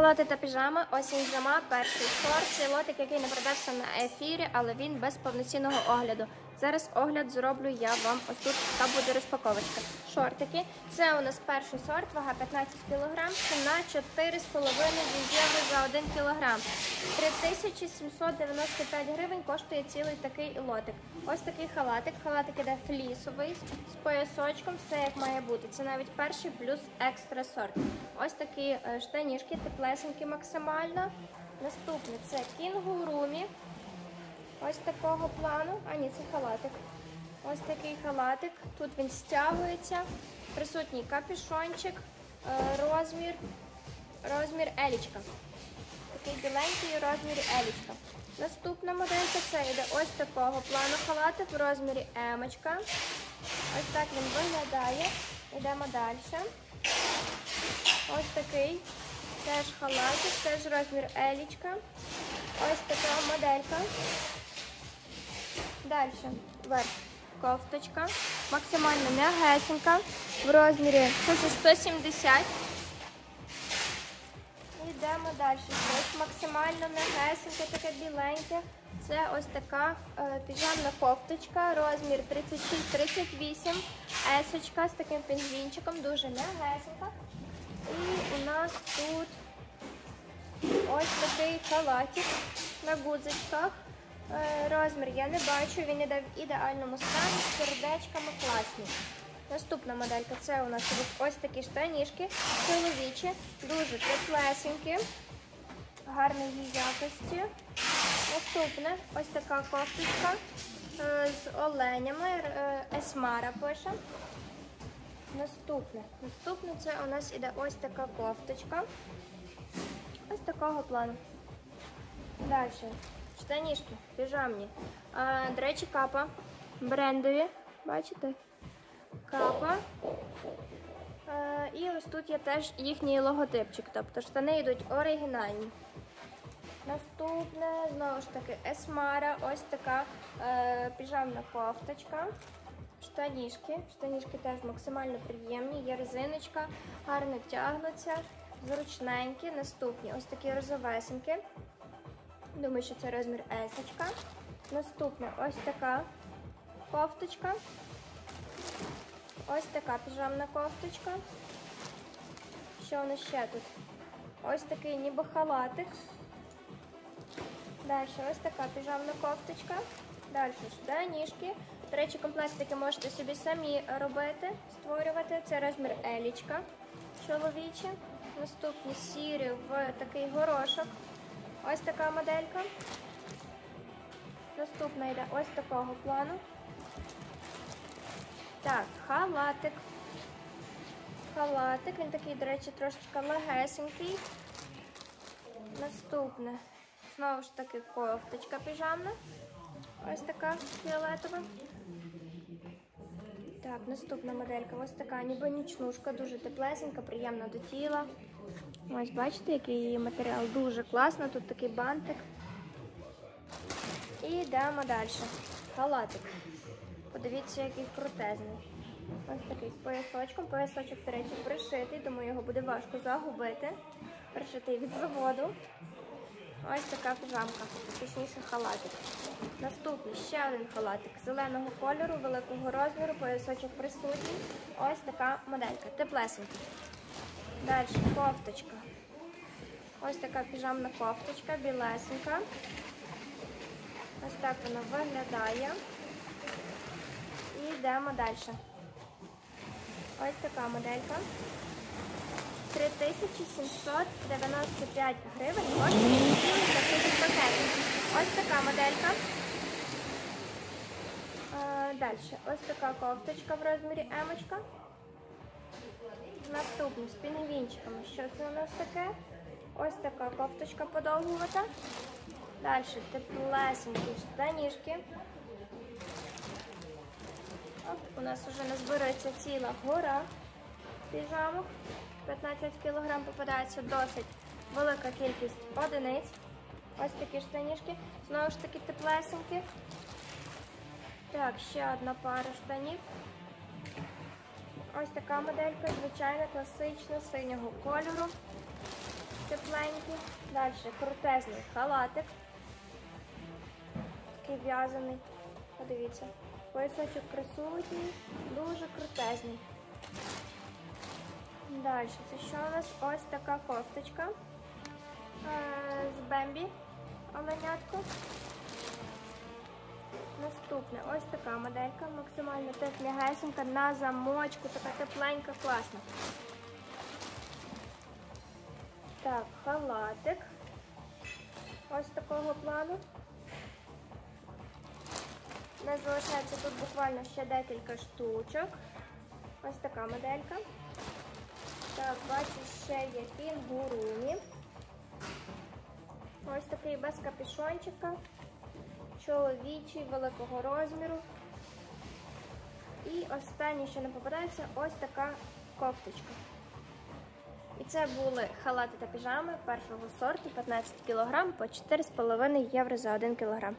Халати та піжами, осінь зима, перший шорт. Цей лотик, який не продався на ефірі, але він без повноцінного огляду. Зараз огляд зроблю я вам ось тут, така буде розпаковочка. Шортики. Це у нас перший сорт, вага 15 кг, ціна 4,5 євро за 1 кг. 3795 гривень коштує цілий такий лотик. Ось такий халатик. Халатик іде флісовий з поясочком, все як має бути. Це навіть перший плюс екстра сорт. Ось такі е, штанішки, теплесенькі максимально. Наступне це кінгурумі. Ось такого плану. А ні, це халатик. Ось такий халатик. Тут він стягується. Присутній капюшончик, е, розмір, розмір елічка. Такий біленький розмір елічка. Наступна моделька це йде ось такого плану халатик в розмірі емочка. Ось так він виглядає. Йдемо далі. Ось такий теж халатик, теж розмір елічка. Ось така моделька. Далі верх кофточка. Максимально м'ягесенька. В розмірі 170. Йдемо далі. Ось максимально м'ягесеньке, таке біленьке. Це ось така е, піжамна кофточка, розмір 36-38, есочка з таким пінгвінчиком, дуже м'ягесенька. І у нас тут ось такий халатик на гудзичках. Е, Розмір я не бачу, він іде в ідеальному стані з сердечками класні. Наступна моделька це у нас ось такі штанішки, чоловічі, дуже теплесенькі, гарної якості. Наступне ось така кофточка е, з оленями, е, Есмара пише. Наступне. Наступне це у нас іде ось така кофточка. Ось такого плану. Далі. Штанішки, піжамні. А, до речі, капа. Брендові. Бачите? Капа. А, і ось тут є теж їхній логотипчик. Тобто штани йдуть оригінальні. Наступне, знову ж таки, Есмара. Ось така е, піжамна кофточка. Штанішки. Штанішки теж максимально приємні. Є резиночка, гарно тягнуться, зручненькі. Наступні ось такі розовесенькі. Думаю, що це розмір есочка. Наступна ось така кофточка. Ось така піжамна кофточка. Що у нас ще тут? Ось такий ніби халатик. Далі ось така піжамна кофточка. Далі штанішки. До речі, комплектики можете собі самі робити, створювати. Це розмір елічка чоловічі. Наступні сірі в такий горошок. Ось така моделька. Наступна йде ось такого плану. Так, халатик. Халатик, він такий, до речі, трошечки легесенький. Наступне. Знову ж таки кофточка піжамна. Ось така фіолетова. Так, наступна моделька. Ось така ніби нічнушка, дуже теплесенька, приємна до тіла. Ось бачите, який її матеріал дуже класно. Тут такий бантик. І йдемо далі. Халатик. Подивіться, який крутезний. Ось такий з поясочком. Поясочок, до речі, пришитий, тому його буде важко загубити. Пришитий від заводу. Ось така піжамка, точніше халатик. Наступний ще один халатик зеленого кольору, великого розміру, поясочок присутній. Ось така моделька. Теплесенька. Далі кофточка. Ось така піжамна кофточка, білесенька. Ось так вона виглядає. І йдемо далі. Ось така моделька. 3795 гривень коштує такий пакет. Ось така моделька. Далі. Ось така кофточка в розмірі емочка. Наступний з пінгвінчиками. Що це у нас таке? Ось така кофточка подовгувата. Далі теплесенькі штанішки. Оп, у нас вже назбирається ціла гора піжамок. 15 кг попадається досить велика кількість одиниць. Ось такі штанішки. Знову ж таки теплесенькі. Так, ще одна пара штанів. Ось така моделька, звичайна, класична, синього кольору. тепленькі. Далі крутезний халатик. Такий в'язаний. Подивіться. Поясочок присутній, дуже крутезний. Далі, це що у нас? Ось така кофточка е, з Бембі оленятко. Наступне, ось така моделька, максимально теж м'ягесенька, на замочку, така тепленька, класна. Так, халатик. Ось такого плану. У нас залишається тут буквально ще декілька штучок. Ось така моделька. Так, бачу, ще є кінгурумі. Ось такий без капюшончика. Чоловічий, великого розміру. І останнє, що не попадається, ось така кофточка. І це були халати та піжами першого сорту 15 кг по 4,5 євро за 1 кг.